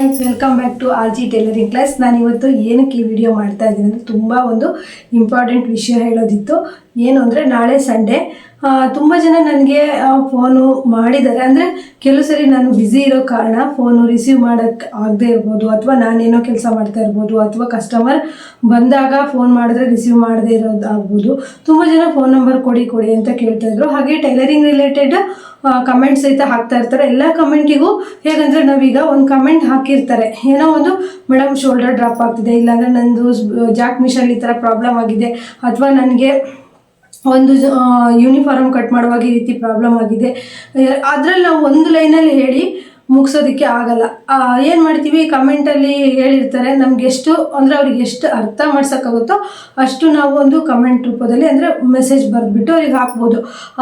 Friends welcome back to R G tailoring class ನಾನು ಇವತ್ತು ಏನಕ್ಕೆ ಈ ವಿಡಿಯೋ ಮಾಡ್ತಾ ಇದ್ದೀನಿ ಅಂದರೆ ತುಂಬ ಒಂದು ಇಂಪಾರ್ಟೆಂಟ್ ವಿಷಯ ಹೇಳೋದಿತ್ತು. ಏನು ಅಂದರೆ ನಾಳೆ ಸಂಡೇ ತುಂಬ ಜನ ನನಗೆ ಫೋನು ಮಾಡಿದ್ದಾರೆ. ಅಂದರೆ ಕೆಲವು ಸರಿ ನಾನು ಬ್ಯುಸಿ ಇರೋ ಕಾರಣ ಫೋನು ರಿಸೀವ್ ಮಾಡೋಕ್ಕೆ ಆಗದೆ ಇರ್ಬೋದು, ಅಥವಾ ನಾನೇನೋ ಕೆಲಸ ಮಾಡ್ತಾ ಇರ್ಬೋದು, ಅಥವಾ ಕಸ್ಟಮರ್ ಬಂದಾಗ ಫೋನ್ ಮಾಡಿದ್ರೆ ರಿಸೀವ್ ಮಾಡದೇ ಇರೋದು ಆಗ್ಬೋದು. ತುಂಬ ಜನ ಫೋನ್ ನಂಬರ್ ಕೊಡಿ ಕೊಡಿ ಅಂತ ಕೇಳ್ತಾ ಇದ್ರು. ಹಾಗೆ ಟೈಲರಿಂಗ್ ರಿಲೇಟೆಡ್ ಕಮೆಂಟ್ ಸಹಿತ ಹಾಕ್ತಾ ಇರ್ತಾರೆ. ಎಲ್ಲ ಕಮೆಂಟಿಗೂ ಹೇಗಂದ್ರೆ ನಾವೀಗ ಒಂದು ಕಮೆಂಟ್ ಹಾಕಿರ್ತಾರೆ. ಏನೋ ಒಂದು ಮೇಡಮ್ ಶೋಲ್ಡರ್ ಡ್ರಾಪ್ ಆಗ್ತಿದೆ. ಇಲ್ಲಾಂದ್ರೆ ನಂದು ಜಾಕ್ ಮಿಷನ್ ಈ ಥರ ಪ್ರಾಬ್ಲಮ್ ಆಗಿದೆ. ಅಥವಾ ನನಗೆ ಒಂದು ಯೂನಿಫಾರ್ಮ್ ಕಟ್ ಮಾಡುವಾಗ ಈ ರೀತಿ ಪ್ರಾಬ್ಲಮ್ ಆಗಿದೆ. ಅದ್ರಲ್ಲಿ ನಾವು ಒಂದು ಲೈನಲ್ಲಿ ಹೇಳಿ ಮುಗಿಸೋದಕ್ಕೆ ಆಗಲ್ಲ. ಏನು ಮಾಡ್ತೀವಿ? ಕಮೆಂಟಲ್ಲಿ ಹೇಳಿರ್ತಾರೆ, ನಮ್ಗೆ ಎಷ್ಟು, ಅಂದರೆ ಅವ್ರಿಗೆ ಎಷ್ಟು ಅರ್ಥ ಮಾಡ್ಸೋಕ್ಕಾಗುತ್ತೋ ಅಷ್ಟು ನಾವು ಒಂದು ಕಮೆಂಟ್ ರೂಪದಲ್ಲಿ, ಅಂದರೆ ಮೆಸೇಜ್ ಬರೆದ್ಬಿಟ್ಟು ಅವ್ರಿಗೆ ಹಾಕ್ಬೋದು.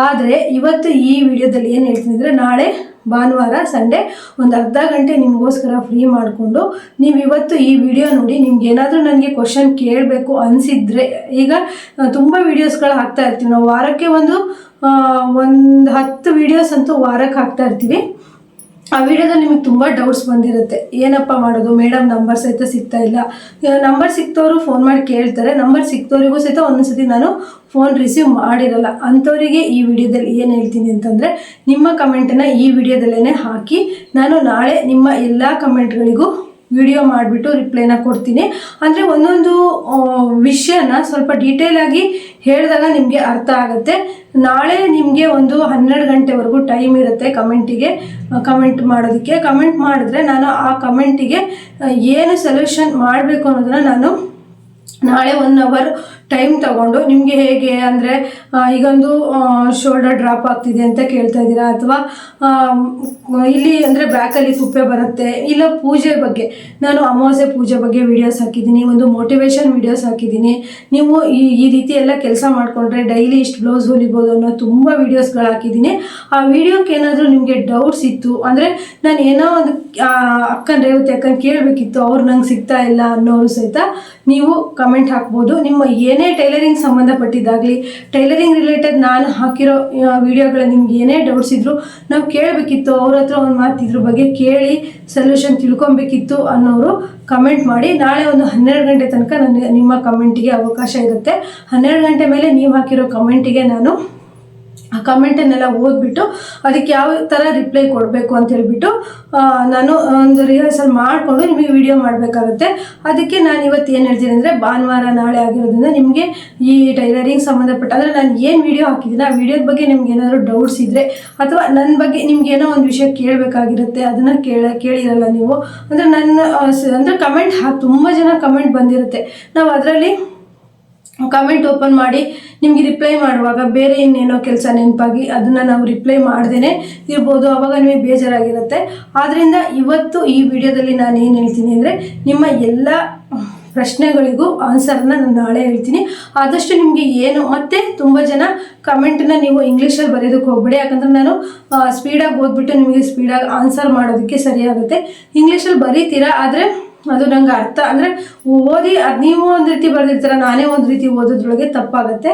ಆದರೆ ಇವತ್ತು ಈ ವಿಡಿಯೋದಲ್ಲಿ ಏನು ಹೇಳ್ತೀನಿ ಅಂದರೆ, ನಾಳೆ ಭಾನುವಾರ ಸಂಡೇ ಒಂದು ಅರ್ಧ ಗಂಟೆ ನಿಮಗೋಸ್ಕರ ಫ್ರೀ ಮಾಡಿಕೊಂಡು ನೀವು ಇವತ್ತು ಈ ವಿಡಿಯೋ ನೋಡಿ, ನಿಮ್ಗೆ ಏನಾದರೂ ನನಗೆ ಕ್ವಶನ್ ಕೇಳಬೇಕು ಅನಿಸಿದ್ರೆ, ಈಗ ತುಂಬ ವೀಡಿಯೋಸ್ಗಳು ಹಾಕ್ತಾ ಇರ್ತೀವಿ. ನಾವು ವಾರಕ್ಕೆ ಒಂದು ಒಂದು ಹತ್ತು ವೀಡಿಯೋಸ್ ಅಂತೂ ವಾರಕ್ಕೆ ಹಾಕ್ತಾ ಇರ್ತೀವಿ. ಆ ವಿಡಿಯೋದಲ್ಲಿ ನಿಮಗೆ ತುಂಬ ಡೌಟ್ಸ್ ಬಂದಿರುತ್ತೆ. ಏನಪ್ಪ ಮಾಡೋದು? ಮೇಡಮ್ ನಂಬರ್ ಸಹಿತ ಸಿಗ್ತಾ ಇಲ್ಲ. ನಂಬರ್ ಸಿಕ್ತವರು ಫೋನ್ ಮಾಡಿ ಕೇಳ್ತಾರೆ. ನಂಬರ್ ಸಿಕ್ತವರಿಗೂ ಸಹಿತ ಒಂದೊಂದ್ಸತಿ ನಾನು ಫೋನ್ ರಿಸೀವ್ ಮಾಡಿರಲ್ಲ. ಅಂಥವರಿಗೆ ಈ ವಿಡಿಯೋದಲ್ಲಿ ಏನು ಹೇಳ್ತೀನಿ ಅಂತಂದರೆ, ನಿಮ್ಮ ಕಮೆಂಟನ್ನು ಈ ವಿಡಿಯೋದಲ್ಲೇ ಹಾಕಿ, ನಾನು ನಾಳೆ ನಿಮ್ಮ ಎಲ್ಲ ಕಮೆಂಟ್ಗಳಿಗೂ ವಿಡಿಯೋ ಮಾಡಿಬಿಟ್ಟು ರಿಪ್ಲೈನ ಕೊಡ್ತೀನಿ. ಅಂದರೆ ಒಂದೊಂದು ವಿಷಯನ ಸ್ವಲ್ಪ ಡೀಟೇಲ್ ಆಗಿ ಹೇಳಿದಾಗ ನಿಮಗೆ ಅರ್ಥ ಆಗುತ್ತೆ. ನಾಳೆ ನಿಮಗೆ ಒಂದು ಹನ್ನೆರಡು ಗಂಟೆವರೆಗೂ ಟೈಮ್ ಇರುತ್ತೆ ಕಮೆಂಟಿಗೆ ಕಮೆಂಟ್ ಮಾಡೋದಕ್ಕೆ. ಕಮೆಂಟ್ ಮಾಡಿದ್ರೆ ನಾನು ಆ ಕಮೆಂಟಿಗೆ ಏನು ಸೊಲ್ಯೂಷನ್ ಮಾಡಬೇಕು ಅನ್ನೋದನ್ನ ನಾನು ನಾಳೆ ಒನ್ ಅವರ್ ಟೈಮ್ ತಗೊಂಡು ನಿಮಗೆ ಹೇಗೆ ಅಂದರೆ ಈಗೊಂದು ಶೋಲ್ಡರ್ ಡ್ರಾಪ್ ಆಗ್ತಿದೆ ಅಂತ ಕೇಳ್ತಾ ಇದ್ದೀರಾ? ಅಥವಾ ಇಲ್ಲಿ ಅಂದರೆ ಬ್ಯಾಕಲ್ಲಿ ಕುಪ್ಪೆ ಬರುತ್ತೆ, ಇಲ್ಲ ಪೂಜೆ ಬಗ್ಗೆ? ನಾನು ಅಮಾವಾಸ್ಯೆ ಪೂಜೆ ಬಗ್ಗೆ ವಿಡಿಯೋಸ್ ಹಾಕಿದ್ದೀನಿ, ಒಂದು ಮೋಟಿವೇಶನ್ ವಿಡಿಯೋಸ್ ಹಾಕಿದ್ದೀನಿ. ನೀವು ಈ ಈ ರೀತಿ ಎಲ್ಲ ಕೆಲಸ ಮಾಡಿಕೊಂಡ್ರೆ ಡೈಲಿ ಇಷ್ಟು ಬ್ಲೌಸ್ ಹೊಲಿಬೋದು ಅನ್ನೋ ತುಂಬ ವೀಡಿಯೋಸ್ಗಳು ಹಾಕಿದ್ದೀನಿ. ಆ ವಿಡಿಯೋಕ್ಕೆ ಏನಾದರೂ ನಿಮಗೆ ಡೌಟ್ಸ್ ಇತ್ತು ಅಂದರೆ ನಾನು ಏನೋ ಒಂದು ಅಕ್ಕನ ರೇವತಿ ಅಕ್ಕನ ಕೇಳಬೇಕಿತ್ತು, ಅವ್ರು ನಂಗೆ ಸಿಗ್ತಾ ಇಲ್ಲ ಅನ್ನೋರು ಸಹಿತ ನೀವು ಕಮೆಂಟ್ ಹಾಕ್ಬೋದು. ನಿಮ್ಮ ಏನೇ ಟೈಲರಿಂಗ್ ಸಂಬಂಧಪಟ್ಟಿದ್ದಾಗಲಿ, ಟೈಲರಿಂಗ್ ರಿಲೇಟೆಡ್ ನಾನು ಹಾಕಿರೋ ವಿಡಿಯೋಗಳ ನಿಮ್ಗೆ ಏನೇ ಡೌಟ್ಸ್ ಇದ್ರು ನಾವು ಕೇಳಬೇಕಿತ್ತು, ಅವ್ರ ಹತ್ರ ಒಂದು ಮಾತು ಇದ್ರ ಬಗ್ಗೆ ಕೇಳಿ ಸೊಲ್ಯೂಷನ್ ತಿಳ್ಕೊಬೇಕಿತ್ತು ಅನ್ನೋರು ಕಮೆಂಟ್ ಮಾಡಿ. ನಾಳೆ ಒಂದು ಹನ್ನೆರಡು ಗಂಟೆ ತನಕ ನನಗೆ ನಿಮ್ಮ ಕಮೆಂಟಿಗೆ ಅವಕಾಶ ಇರುತ್ತೆ. ಹನ್ನೆರಡು ಗಂಟೆ ಮೇಲೆ ನೀವು ಹಾಕಿರೋ ಕಮೆಂಟಿಗೆ ನಾನು ಆ ಕಮೆಂಟನ್ನೆಲ್ಲ ಓದ್ಬಿಟ್ಟು ಅದಕ್ಕೆ ಯಾವ ಥರ ರಿಪ್ಲೈ ಕೊಡಬೇಕು ಅಂತ ಹೇಳ್ಬಿಟ್ಟು ನಾನು ಒಂದು ರಿಹರ್ಸಲ್ ಮಾಡಿಕೊಂಡು ನಿಮಗೆ ವಿಡಿಯೋ ಮಾಡಬೇಕಾಗುತ್ತೆ. ಅದಕ್ಕೆ ನಾನು ಇವತ್ತು ಏನು ಹೇಳ್ತೀನಿ ಅಂದರೆ ಭಾನುವಾರ ನಾಳೆ ಆಗಿರೋದ್ರಿಂದ ನಿಮಗೆ ಈ ಟೈಲರಿಂಗ್ ಸಂಬಂಧಪಟ್ಟ, ಅಂದರೆ ನಾನು ಏನು ವಿಡಿಯೋ ಹಾಕಿದ್ದೀನಿ, ಆ ವಿಡಿಯೋದ ಬಗ್ಗೆ ನಿಮ್ಗೆ ಏನಾದರೂ ಡೌಟ್ಸ್ ಇದ್ದರೆ ಅಥವಾ ನನ್ನ ಬಗ್ಗೆ ನಿಮ್ಗೆ ಏನೋ ಒಂದು ವಿಷಯ ಕೇಳಬೇಕಾಗಿರುತ್ತೆ, ಅದನ್ನು ಕೇಳ, ಕೇಳಿರಲ್ಲ ನೀವು. ಅಂದರೆ ನನ್ನ ಅಂದರೆ ಕಮೆಂಟ್ ಹಾ, ತುಂಬ ಜನ ಕಮೆಂಟ್ ಬಂದಿರುತ್ತೆ. ನಾವು ಅದರಲ್ಲಿ ಕಮೆಂಟ್ ಓಪನ್ ಮಾಡಿ, ನಿಮಗೆ ರಿಪ್ಲೈ ಮಾಡುವಾಗ ಬೇರೆ ಇನ್ನೇನೋ ಕೆಲಸ ನೆನಪಾಗಿ ಅದನ್ನು ನಾವು ರಿಪ್ಲೈ ಮಾಡ್ದೇ ಇರ್ಬೋದು. ಆವಾಗ ನಿಮಗೆ ಬೇಜಾರಾಗಿರುತ್ತೆ. ಆದ್ದರಿಂದ ಇವತ್ತು ಈ ವಿಡಿಯೋದಲ್ಲಿ ನಾನು ಏನು ಹೇಳ್ತೀನಿ ಅಂದರೆ, ನಿಮ್ಮ ಎಲ್ಲ ಪ್ರಶ್ನೆಗಳಿಗೂ ಆನ್ಸರ್ನ ನಾನು ನಾಳೆ ಹೇಳ್ತೀನಿ. ಆದಷ್ಟು ನಿಮಗೆ ಏನು, ಮತ್ತು ತುಂಬ ಜನ ಕಮೆಂಟನ್ನ ನೀವು ಇಂಗ್ಲೀಷಲ್ಲಿ ಬರೆಯೋದಕ್ಕೆ ಹೋಗ್ಬೇಡಿ. ಯಾಕಂದರೆ ನಾನು ಸ್ಪೀಡಾಗಿ ಓದ್ಬಿಟ್ಟು ನಿಮಗೆ ಸ್ಪೀಡಾಗಿ ಆನ್ಸರ್ ಮಾಡೋದಕ್ಕೆ ಸರಿಯಾಗುತ್ತೆ. ಇಂಗ್ಲೀಷಲ್ಲಿ ಬರೀತೀರಾ? ಆದರೆ ಅದು ನಂಗೆ ಅರ್ಥ. ಅಂದರೆ ಓದಿ ಅದು ನೀವು ಒಂದು ರೀತಿ ಬರೆದಿರ್ತೀರ, ನಾನೇ ಒಂದು ರೀತಿ ಓದೋದ್ರೊಳಗೆ ತಪ್ಪಾಗುತ್ತೆ.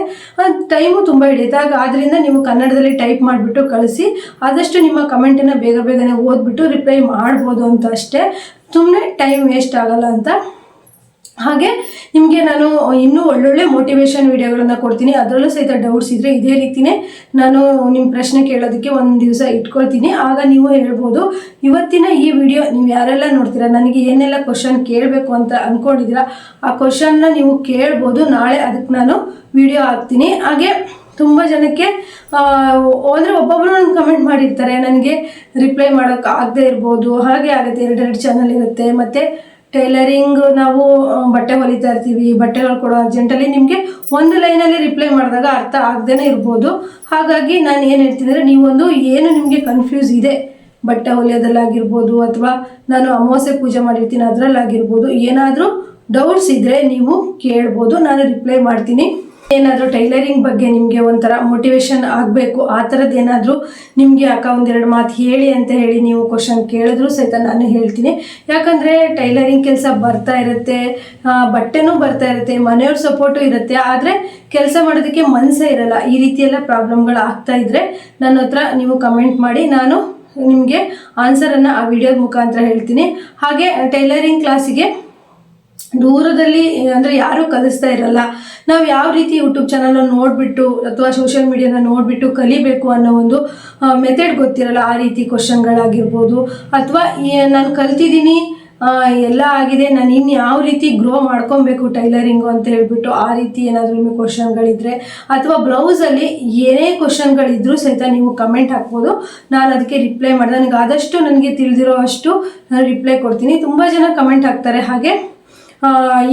ಟೈಮು ತುಂಬ ಹಿಡಿಯುತ್ತೆ. ಆಗ ಆದ್ದರಿಂದ ನೀವು ಕನ್ನಡದಲ್ಲಿ ಟೈಪ್ ಮಾಡಿಬಿಟ್ಟು ಕಳಿಸಿ, ಆದಷ್ಟು ನಿಮ್ಮ ಕಮೆಂಟನ್ನು ಬೇಗ ಬೇಗನೆ ಓದ್ಬಿಟ್ಟು ರಿಪ್ಲೈ ಮಾಡ್ಬೋದು ಅಂತ ಅಷ್ಟೇ. ಸುಮ್ಮನೆ ಟೈಮ್ ವೇಸ್ಟ್ ಆಗಲ್ಲ ಅಂತ ಹಾಗೆ ನಿಮಗೆ ನಾನು ಇನ್ನೂ ಒಳ್ಳೊಳ್ಳೆ ಮೋಟಿವೇಶನ್ ವಿಡಿಯೋಗಳನ್ನು ಕೊಡ್ತೀನಿ. ಅದರಲ್ಲೂ ಸಹಿತ ಡೌಟ್ಸ್ ಇದ್ದರೆ ಇದೇ ರೀತಿಯೇ ನಾನು ನಿಮ್ಮ ಪ್ರಶ್ನೆ ಕೇಳೋದಕ್ಕೆ ಒಂದು ದಿವಸ ಇಟ್ಕೊಳ್ತೀನಿ. ಆಗ ನೀವು ಹೇಳ್ಬೋದು, ಇವತ್ತಿನ ಈ ವಿಡಿಯೋ ನೀವು ಯಾರೆಲ್ಲ ನೋಡ್ತೀರಾ? ನನಗೆ ಏನೆಲ್ಲ ಕ್ವಶನ್ ಕೇಳಬೇಕು ಅಂತ ಅಂದ್ಕೊಂಡಿದ್ದೀರಾ ಆ ಕ್ವಶನ್ನ ನೀವು ಕೇಳ್ಬೋದು. ನಾಳೆ ಅದಕ್ಕೆ ನಾನು ವಿಡಿಯೋ ಹಾಕ್ತೀನಿ. ಹಾಗೆ ತುಂಬ ಜನಕ್ಕೆ ಅಂದರೆ ಒಬ್ಬೊಬ್ಬರು ನನಗೆ ಕಮೆಂಟ್ ಮಾಡಿರ್ತಾರೆ. ನನಗೆ ರಿಪ್ಲೈ ಮಾಡೋಕ್ಕೆ ಆಗದೆ ಇರ್ಬೋದು. ಹಾಗೆ ಆಗುತ್ತೆ. ಎರಡೆರಡು ಚಾನಲ್ ಇರುತ್ತೆ. ಮತ್ತು ಟೈಲರಿಂಗ್ ನಾವು ಬಟ್ಟೆ ಹೊಲಿತಾ ಇರ್ತೀವಿ, ಬಟ್ಟೆಗಳು ಕೊಡೋ ಅರ್ಜೆಂಟಲ್ಲಿ ನಿಮಗೆ ಒಂದು ಲೈನಲ್ಲಿ ರಿಪ್ಲೈ ಮಾಡಿದಾಗ ಅರ್ಥ ಆಗದೇನೆ ಇರ್ಬೋದು. ಹಾಗಾಗಿ ನಾನು ಏನು ಹೇಳ್ತೀನಿ ಅಂದರೆ ನೀವೊಂದು ಏನು ನಿಮಗೆ ಕನ್ಫ್ಯೂಸ್ ಇದೆ, ಬಟ್ಟೆ ಹೊಲಿಯೋದಲ್ಲಾಗಿರ್ಬೋದು ಅಥವಾ ನಾನು ಅಮಾವಾಸ್ಯೆ ಪೂಜೆ ಮಾಡಿರ್ತೀನಿ ಅದರಲ್ಲಾಗಿರ್ಬೋದು, ಏನಾದರೂ ಡೌಟ್ಸ್ ಇದ್ದರೆ ನೀವು ಕೇಳ್ಬೋದು, ನಾನು ರಿಪ್ಲೈ ಮಾಡ್ತೀನಿ. ಏನಾದರೂ ಟೈಲರಿಂಗ್ ಬಗ್ಗೆ ನಿಮಗೆ ಒಂಥರ ಮೋಟಿವೇಶನ್ ಆಗಬೇಕು, ಆ ಥರದ್ದು ಏನಾದರೂ ನಿಮಗೆ ಅಕ್ಕ ಒಂದೆರಡು ಮಾತು ಹೇಳಿ ಅಂತ ಹೇಳಿ ನೀವು ಕ್ವಶನ್ ಕೇಳಿದ್ರು ಸಹಿತ ನಾನು ಹೇಳ್ತೀನಿ. ಯಾಕಂದರೆ ಟೈಲರಿಂಗ್ ಕೆಲಸ ಬರ್ತಾ ಇರುತ್ತೆ ಬಟ್ಟೆನೂ ಬರ್ತಾ ಇರುತ್ತೆ, ಮನೆಯವ್ರ ಸಪೋರ್ಟು ಇರುತ್ತೆ, ಆದರೆ ಕೆಲಸ ಮಾಡೋದಕ್ಕೆ ಮನಸ್ಸೇ ಇರಲ್ಲ. ಈ ರೀತಿಯೆಲ್ಲ ಪ್ರಾಬ್ಲಮ್ಗಳು ಆಗ್ತಾ ಇದ್ದರೆ ನನ್ನ ಹತ್ರ ನೀವು ಕಮೆಂಟ್ ಮಾಡಿ, ನಾನು ನಿಮಗೆ ಆನ್ಸರನ್ನು ಆ ವಿಡಿಯೋದ ಮುಖಾಂತರ ಹೇಳ್ತೀನಿ. ಹಾಗೆ ಟೈಲರಿಂಗ್ ಕ್ಲಾಸಿಗೆ ದೂರದಲ್ಲಿ, ಅಂದರೆ ಯಾರೂ ಕಲಿಸ್ತಾ ಇರಲ್ಲ. ನಾವು ಯಾವ ರೀತಿ ಯೂಟ್ಯೂಬ್ ಚಾನಲ್ನ ನೋಡಿಬಿಟ್ಟು ಅಥವಾ ಸೋಷಿಯಲ್ ಮೀಡಿಯಾನ ನೋಡಿಬಿಟ್ಟು ಕಲಿಬೇಕು ಅನ್ನೋ ಒಂದು ಮೆಥಡ್ ಗೊತ್ತಿರಲ್ಲ. ಆ ರೀತಿ ಕ್ವಶನ್ಗಳಾಗಿರ್ಬೋದು ಅಥವಾ ನಾನು ಕಲ್ತಿದ್ದೀನಿ ಎಲ್ಲ ಆಗಿದೆ, ನಾನು ಇನ್ನು ಯಾವ ರೀತಿ ಗ್ರೋ ಮಾಡ್ಕೊಬೇಕು ಟೈಲರಿಂಗು ಅಂತ ಹೇಳಿಬಿಟ್ಟು ಆ ರೀತಿ ಏನಾದರೂ ನಿಮಗೆ ಕ್ವಶನ್ಗಳಿದ್ರೆ ಅಥವಾ ಬ್ಲೌಸಲ್ಲಿ ಏನೇ ಕ್ವಶನ್ಗಳಿದ್ರೂ ಸಹಿತ ನೀವು ಕಮೆಂಟ್ ಹಾಕ್ಬೋದು. ನಾನು ಅದಕ್ಕೆ ರಿಪ್ಲೈ ಮಾಡಿದೆ. ನನಗೆ ಆದಷ್ಟು ನನಗೆ ತಿಳಿದಿರೋ ಅಷ್ಟು ರಿಪ್ಲೈ ಕೊಡ್ತೀನಿ. ತುಂಬ ಜನ ಕಮೆಂಟ್ ಹಾಕ್ತಾರೆ. ಹಾಗೆ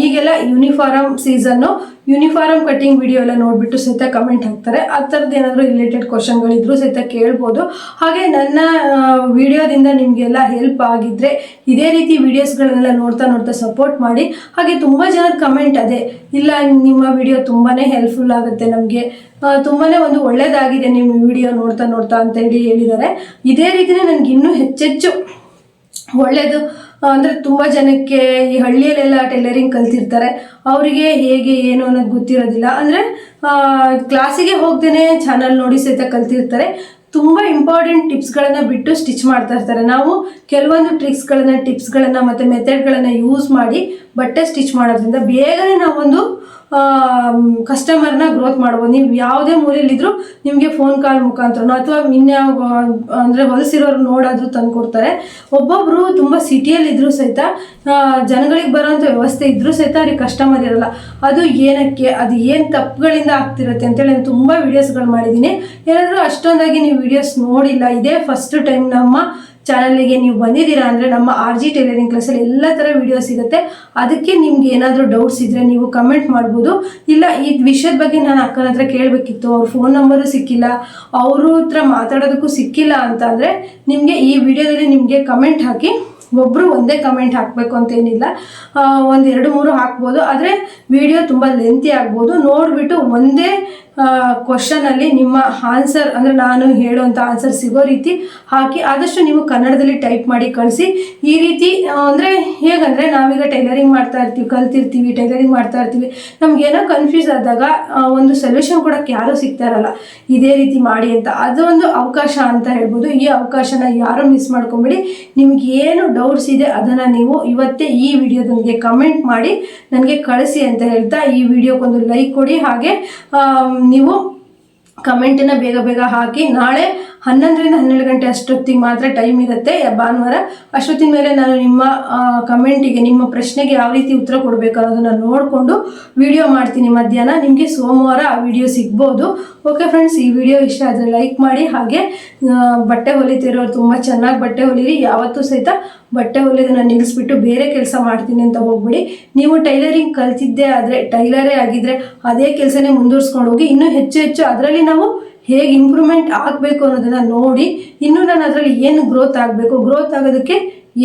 ಈಗೆಲ್ಲ uniform season uniform cutting video ಎಲ್ಲ ನೋಡಿಬಿಟ್ಟು ಸಹಿತ ಕಮೆಂಟ್ ಹಾಕ್ತಾರೆ. ಆ ಥರದ್ದು ಏನಾದರೂ ರಿಲೇಟೆಡ್ ಕ್ವಶನ್ಗಳಿದ್ರು ಸಹಿತ ಕೇಳ್ಬೋದು. ಹಾಗೆ ನನ್ನ ವಿಡಿಯೋದಿಂದ ನಿಮಗೆಲ್ಲ ಹೆಲ್ಪ್ ಆಗಿದ್ದರೆ ಇದೇ ರೀತಿ ವಿಡಿಯೋಸ್ಗಳನ್ನೆಲ್ಲ ನೋಡ್ತಾ ನೋಡ್ತಾ ಸಪೋರ್ಟ್ ಮಾಡಿ. ಹಾಗೆ ತುಂಬ ಜನದ ಕಮೆಂಟ್ ಅದೇ, ಇಲ್ಲ, ನಿಮ್ಮ ವಿಡಿಯೋ ತುಂಬಾ ಹೆಲ್ಪ್ಫುಲ್ ಆಗುತ್ತೆ ನಮಗೆ. ತುಂಬಾ ಒಂದು ಒಳ್ಳೆಯದಾಗಿದೆ ನಿಮ್ಮ ವಿಡಿಯೋ ನೋಡ್ತಾ ನೋಡ್ತಾ ಅಂತ ಹೇಳಿ ಹೇಳಿದ್ದಾರೆ. ಇದೇ ರೀತಿಯೇ ನನಗೆ ಇನ್ನೂ ಹೆಚ್ಚೆಚ್ಚು ಒಳ್ಳೆಯದು ಅಂದರೆ ತುಂಬ ಜನಕ್ಕೆ ಈ ಹಳ್ಳಿಯಲ್ಲೆಲ್ಲ ಟೈಲರಿಂಗ್ ಕಲ್ತಿರ್ತಾರೆ. ಅವರಿಗೆ ಹೇಗೆ, ಏನು ಅನ್ನೋದು ಗೊತ್ತಿರೋದಿಲ್ಲ. ಅಂದರೆ ಕ್ಲಾಸಿಗೆ ಹೋಗ್ದೇ ಚಾನಲ್ ನೋಡಿ ಸಹಿತ ಕಲ್ತಿರ್ತಾರೆ. ತುಂಬ ಇಂಪಾರ್ಟೆಂಟ್ ಟಿಪ್ಸ್ಗಳನ್ನು ಬಿಟ್ಟು ಸ್ಟಿಚ್ ಮಾಡ್ತಾ ಇರ್ತಾರೆ. ನಾವು ಕೆಲವೊಂದು ಟ್ರಿಕ್ಸ್ಗಳನ್ನು ಟಿಪ್ಸ್ಗಳನ್ನು ಮತ್ತು ಮೆಥಡ್ಗಳನ್ನು ಯೂಸ್ ಮಾಡಿ ಬಟ್ಟೆ ಸ್ಟಿಚ್ ಮಾಡೋದ್ರಿಂದ ಬೇಗನೆ ನಾವೊಂದು ಕಸ್ಟಮರ್ನ ಗ್ರೋತ್ ಮಾಡ್ಬೋದು. ನೀವು ಯಾವುದೇ ಮೂಲೆಯಲ್ಲಿದ್ದರೂ ನಿಮಗೆ ಫೋನ್ ಕಾಲ್ ಮುಖಾಂತರನೋ ಅಥವಾ ಇನ್ಯಾವ ಅಂದರೆ ಹೊಲಸಿರೋರು ನೋಡಾದರೂ ತಂದು ಕೊಡ್ತಾರೆ. ಒಬ್ಬೊಬ್ಬರು ತುಂಬ ಸಿಟಿಯಲ್ಲಿದ್ದರೂ ಸಹಿತ ಜನಗಳಿಗೆ ಬರೋವಂಥ ವ್ಯವಸ್ಥೆ ಇದ್ದರೂ ಸಹಿತ ಅವ್ರಿಗೆ ಕಸ್ಟಮರ್ ಇರಲ್ಲ. ಅದು ಏನಕ್ಕೆ, ಅದು ಏನು ತಪ್ಪುಗಳಿಂದ ಆಗ್ತಿರುತ್ತೆ ಅಂತೇಳಿ ನಾನು ತುಂಬ ವೀಡಿಯೋಸ್ಗಳು ಮಾಡಿದ್ದೀನಿ. ಏನಾದರೂ ಅಷ್ಟೊಂದಾಗಿ ನೀವು ವೀಡಿಯೋಸ್ ನೋಡಿಲ್ಲ. ಇದೇ ಫಸ್ಟ್ ಟೈಮ್ ನಮ್ಮ ಚಾನಲಿಗೆ ನೀವು ಬಂದಿದ್ದೀರಾ ಅಂದರೆ ನಮ್ಮ ಆರ್ ಜಿ ಟೈಲರಿಂಗ್ ಕ್ಲಾಸಲ್ಲಿ ಎಲ್ಲ ಥರ ವಿಡಿಯೋ ಸಿಗುತ್ತೆ. ಅದಕ್ಕೆ ನಿಮ್ಗೆ ಏನಾದರೂ ಡೌಟ್ಸ್ ಇದ್ದರೆ ನೀವು ಕಮೆಂಟ್ ಮಾಡ್ಬೋದು. ಇಲ್ಲ, ಈ ವಿಷಯದ ಬಗ್ಗೆ ನಾನು ಅಕ್ಕನ ಹತ್ರ ಕೇಳಬೇಕಿತ್ತು, ಅವ್ರ ಫೋನ್ ನಂಬರು ಸಿಕ್ಕಿಲ್ಲ, ಅವ್ರ ಹತ್ರ ಮಾತಾಡೋದಕ್ಕೂ ಸಿಕ್ಕಿಲ್ಲ ಅಂತ ಅಂದರೆ ನಿಮಗೆ ಈ ವಿಡಿಯೋದಲ್ಲಿ ನಿಮಗೆ ಕಮೆಂಟ್ ಹಾಕಿ ಒಬ್ಬರು ಒಂದೇ ಕಮೆಂಟ್ ಹಾಕಬೇಕು ಅಂತೇನಿಲ್ಲ ಒಂದು ಎರಡು ಮೂರು ಹಾಕ್ಬೋದು. ಆದರೆ ವಿಡಿಯೋ ತುಂಬ ಲೆಂತಿ ಆಗ್ಬೋದು. ನೋಡಿಬಿಟ್ಟು ಒಂದೇ ಕ್ವಶನಲ್ಲಿ ನಿಮ್ಮ ಆನ್ಸರ್ ಅಂದರೆ ನಾನು ಹೇಳುವಂಥ ಆನ್ಸರ್ ಸಿಗೋ ರೀತಿ ಹಾಕಿ ಆದಷ್ಟು ನೀವು ಕನ್ನಡದಲ್ಲಿ ಟೈಪ್ ಮಾಡಿ ಕಳಿಸಿ. ಈ ರೀತಿ ಅಂದರೆ ಹೇಗಂದರೆ ನಾವೀಗ ಟೈಲರಿಂಗ್ ಮಾಡ್ತಾ ಇರ್ತೀವಿ, ಕಲ್ತಿರ್ತೀವಿ ಟೈಲರಿಂಗ್ ಮಾಡ್ತಾ ಇರ್ತೀವಿ. ಏನೋ ಕನ್ಫ್ಯೂಸ್ ಆದಾಗ ಒಂದು ಸೊಲ್ಯೂಷನ್ ಕೊಡೋಕ್ಕೆ ಯಾರೂ ಸಿಗ್ತಾ ಇರಲ್ಲ. ಇದೇ ರೀತಿ ಮಾಡಿ ಅಂತ. ಅದು ಒಂದು ಅವಕಾಶ ಅಂತ ಹೇಳ್ಬೋದು. ಈ ಅವಕಾಶನ ಯಾರು ಮಿಸ್ ಮಾಡ್ಕೊಂಬೇಡಿ. ನಿಮ್ಗೆ ಏನು ಡೌಟ್ಸ್ ಇದೆ ಅದನ್ನು ನೀವು ಇವತ್ತೇ ಈ ವಿಡಿಯೋದೊಂದಿಗೆ ಕಮೆಂಟ್ ಮಾಡಿ, ನನಗೆ ಕಳಿಸಿ ಅಂತ ಹೇಳ್ತಾ ಈ ವಿಡಿಯೋಕ್ಕೊಂದು ಲೈಕ್ ಕೊಡಿ. ಹಾಗೆ ನೀವು ಕಮೆಂಟನ್ನು ಬೇಗ ಬೇಗ ಹಾಕಿ ನಾಳೆ ಹನ್ನೊಂದರಿಂದ ಹನ್ನೆರಡು ಗಂಟೆ ಅಷ್ಟೊತ್ತಿಗೆ ಮಾತ್ರ ಟೈಮ್ ಇರುತ್ತೆ. ಭಾನುವಾರ ಅಷ್ಟೊತ್ತಿನ ಮೇಲೆ ನಾನು ನಿಮ್ಮ ಕಮೆಂಟಿಗೆ ನಿಮ್ಮ ಪ್ರಶ್ನೆಗೆ ಯಾವ ರೀತಿ ಉತ್ತರ ಕೊಡಬೇಕು ಅನ್ನೋದನ್ನು ನೋಡಿಕೊಂಡು ವಿಡಿಯೋ ಮಾಡ್ತೀನಿ ಮಧ್ಯಾಹ್ನ. ನಿಮಗೆ ಸೋಮವಾರ ಆ ವಿಡಿಯೋ ಸಿಗ್ಬೋದು. ಓಕೆ ಫ್ರೆಂಡ್ಸ್ ಈ ವಿಡಿಯೋ ಇಷ್ಟ ಆದರೆ ಲೈಕ್ ಮಾಡಿ. ಹಾಗೆ ಬಟ್ಟೆ ಹೊಲಿತಿರೋರು ತುಂಬ ಚೆನ್ನಾಗಿ ಬಟ್ಟೆ ಹೊಲಿರಿ. ಯಾವತ್ತೂ ಸಹಿತ ಬಟ್ಟೆ ಹೊಲಿಯೋದನ್ನು ನಿಲ್ಲಿಸ್ಬಿಟ್ಟು ಬೇರೆ ಕೆಲಸ ಮಾಡ್ತೀನಿ ಅಂತ ಹೋಗ್ಬಿಡಿ. ನೀವು ಟೈಲರಿಂಗ್ ಕಲ್ತಿದ್ದೇ ಆದರೆ, ಟೈಲರೇ ಆಗಿದ್ರೆ ಅದೇ ಕೆಲಸನೇ ಮುಂದುವರ್ಸ್ಕೊಂಡು ಹೋಗಿ. ಇನ್ನೂ ಹೆಚ್ಚು ಹೆಚ್ಚು ಅದರಲ್ಲಿ ನಾವು ಹೇಗೆ ಇಂಪ್ರೂವ್ಮೆಂಟ್ ಆಗಬೇಕು ಅನ್ನೋದನ್ನ ನೋಡಿ ಇನ್ನೂ ನಾನು ಅದರಲ್ಲಿ ಏನು ಗ್ರೋತ್ ಆಗಬೇಕು? ಗ್ರೋತ್ ಆಗೋದಕ್ಕೆ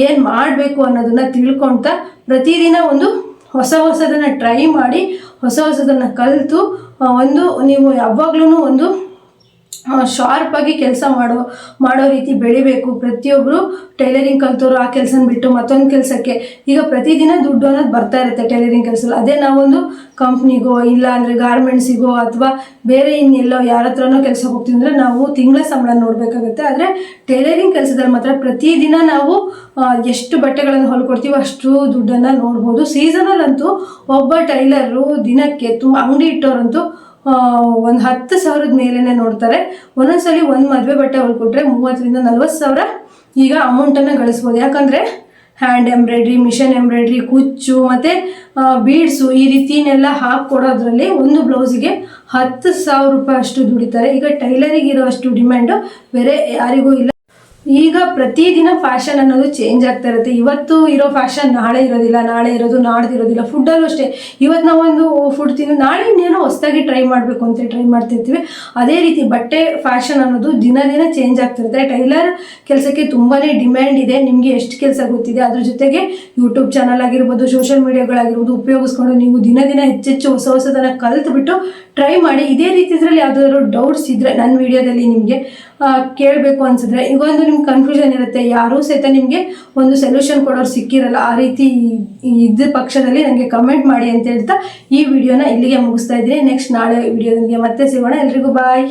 ಏನು ಮಾಡಬೇಕು ಅನ್ನೋದನ್ನ ತಿಳ್ಕೊಳ್ತಾ ಪ್ರತಿದಿನ ಒಂದು ಹೊಸ ಹೊಸದನ್ನು ಟ್ರೈ ಮಾಡಿ, ಹೊಸ ಹೊಸದನ್ನು ಕಲಿತು ಒಂದು ನೀವು ಯಾವಾಗ್ಲೂ ಒಂದು ಶಾರ್ಪ್ ಆಗಿ ಕೆಲಸ ಮಾಡೋ ಮಾಡೋ ರೀತಿ ಬೆಳಿಬೇಕು. ಪ್ರತಿಯೊಬ್ಬರು ಟೈಲರಿಂಗ್ ಕಲ್ತೋರು ಆ ಕೆಲಸನ ಬಿಟ್ಟು ಮತ್ತೊಂದು ಕೆಲಸಕ್ಕೆ. ಈಗ ಪ್ರತಿದಿನ ದುಡ್ಡು ಅನ್ನೋದು ಬರ್ತಾ ಇರುತ್ತೆ ಟೈಲರಿಂಗ್ ಕೆಲಸದಲ್ಲಿ. ಅದೇ ನಾವೊಂದು ಕಂಪ್ನಿಗೋ ಇಲ್ಲ ಅಂದರೆ ಗಾರ್ಮೆಂಟ್ಸಿಗೋ ಅಥವಾ ಬೇರೆ ಇನ್ನೆಲ್ಲೋ ಯಾರ ಹತ್ರನೋ ಕೆಲಸ ಹೋಗ್ತೀವಿ ನಾವು ತಿಂಗಳ ಸಂಬಳ ನೋಡಬೇಕಾಗುತ್ತೆ. ಆದರೆ ಟೈಲರಿಂಗ್ ಕೆಲಸದಲ್ಲಿ ಮಾತ್ರ ಪ್ರತಿದಿನ ನಾವು ಎಷ್ಟು ಬಟ್ಟೆಗಳನ್ನು ಹೊಲ್ಕೊಡ್ತೀವೋ ಅಷ್ಟು ದುಡ್ಡನ್ನು ನೋಡ್ಬೋದು. ಸೀಸನಲ್ಲಂತೂ ಒಬ್ಬ ಟೈಲರು ದಿನಕ್ಕೆ ತುಂಬ ಅಂಗಡಿ ಇಟ್ಟೋರಂತೂ ಒಂದು ಹತ್ತು ಸಾವಿರದ ಮೇಲೇ ನೋಡ್ತಾರೆ. ಒಂದೊಂದ್ಸಲಿ ಒಂದು ಮದುವೆ ಬಟ್ಟೆ ಹೊಲ್ಕೊಟ್ರೆ ಮೂವತ್ತರಿಂದ ನಲ್ವತ್ತು ಸಾವಿರ ಈಗ ಅಮೌಂಟನ್ನು ಗಳಿಸ್ಬೋದು. ಯಾಕಂದರೆ ಹ್ಯಾಂಡ್ ಎಂಬ್ರಾಯ್ಡ್ರಿ ಮಿಷನ್ ಎಂಬ್ರಾಯ್ಡ್ರಿ ಕುಚ್ಚು ಮತ್ತು ಬೀಡ್ಸು ಈ ರೀತಿನೆಲ್ಲ ಹಾಕ್ಕೊಡೋದ್ರಲ್ಲಿ ಒಂದು ಬ್ಲೌಸಿಗೆ ಹತ್ತು ಸಾವಿರ ರೂಪಾಯಿ ಅಷ್ಟು ದುಡಿತಾರೆ. ಈಗ ಟೈಲರಿಗೆ ಇರೋ ಅಷ್ಟು ಡಿಮ್ಯಾಂಡು ಬೇರೆ ಯಾರಿಗೂ ಇಲ್ಲ. ಈಗ ಪ್ರತಿದಿನ ಫ್ಯಾಷನ್ ಅನ್ನೋದು ಚೇಂಜ್ ಆಗ್ತಾ ಇರುತ್ತೆ. ಇವತ್ತು ಇರೋ ಫ್ಯಾಷನ್ ನಾಳೆ ಇರೋದಿಲ್ಲ, ನಾಳೆ ಇರೋದು ನಾಡ್ದಿರೋದಿಲ್ಲ ಫುಡ್ಡಲ್ಲೂ ಅಷ್ಟೇ. ಇವತ್ತು ನಾವೊಂದು ಫುಡ್ ತಿಂದು ನಾಳೆ ಇನ್ನೇನೋ ಹೊಸದಾಗಿ ಟ್ರೈ ಮಾಡಬೇಕು ಅಂತ ಟ್ರೈ ಮಾಡ್ತಿರ್ತೀವಿ. ಅದೇ ರೀತಿ ಬಟ್ಟೆ ಫ್ಯಾಷನ್ ಅನ್ನೋದು ದಿನ ದಿನ ಚೇಂಜ್ ಆಗ್ತಿರುತ್ತೆ ಟೈಲರ್ ಕೆಲಸಕ್ಕೆ ತುಂಬಾ ಡಿಮ್ಯಾಂಡ್ ಇದೆ. ನಿಮಗೆ ಎಷ್ಟು ಕೆಲಸ ಗೊತ್ತಿದೆ, ಅದ್ರ ಜೊತೆಗೆ ಯೂಟ್ಯೂಬ್ ಚಾನಲ್ ಆಗಿರ್ಬೋದು ಸೋಷಿಯಲ್ ಮೀಡಿಯಾಗಳಾಗಿರ್ಬೋದು ಉಪಯೋಗಿಸ್ಕೊಂಡು ನೀವು ದಿನ ದಿನ ಹೆಚ್ಚೆಚ್ಚು ಹೊಸ ಹೊಸದನ್ನು ಕಲ್ತ್ಬಿಟ್ಟು ಟ್ರೈ ಮಾಡಿ. ಇದೇ ರೀತಿ ಇದರಲ್ಲಿ ಯಾವುದಾದ್ರು ಡೌಟ್ಸ್ ಇದ್ದರೆ ನನ್ನ ವಿಡಿಯೋದಲ್ಲಿ ನಿಮಗೆ ಕೇಳಬೇಕು ಅನ್ಸಿದ್ರೆ ಒಂದು ನಿಮ್ಗೆ ಕನ್ಫ್ಯೂಷನ್ ಇರುತ್ತೆ, ಯಾರೂ ಸಹಿತ ನಿಮಗೆ ಒಂದು ಸೊಲ್ಯೂಷನ್ ಕೊಡೋರು ಸಿಕ್ಕಿರಲ್ಲ, ಆ ರೀತಿ ಇದ್ದ ಪಕ್ಷದಲ್ಲಿ ನನಗೆ ಕಮೆಂಟ್ ಮಾಡಿ ಅಂತ ಹೇಳ್ತಾ ಈ ವಿಡಿಯೋನ ಇಲ್ಲಿಗೆ ಮುಗಿಸ್ತಾ ಇದ್ದೀನಿ. ನೆಕ್ಸ್ಟ್ ನಾಳೆ ವಿಡಿಯೋದೊಂದಿಗೆ ಮತ್ತೆ ಸಿಗೋಣ. ಎಲ್ರಿಗೂ ಬಾಯ್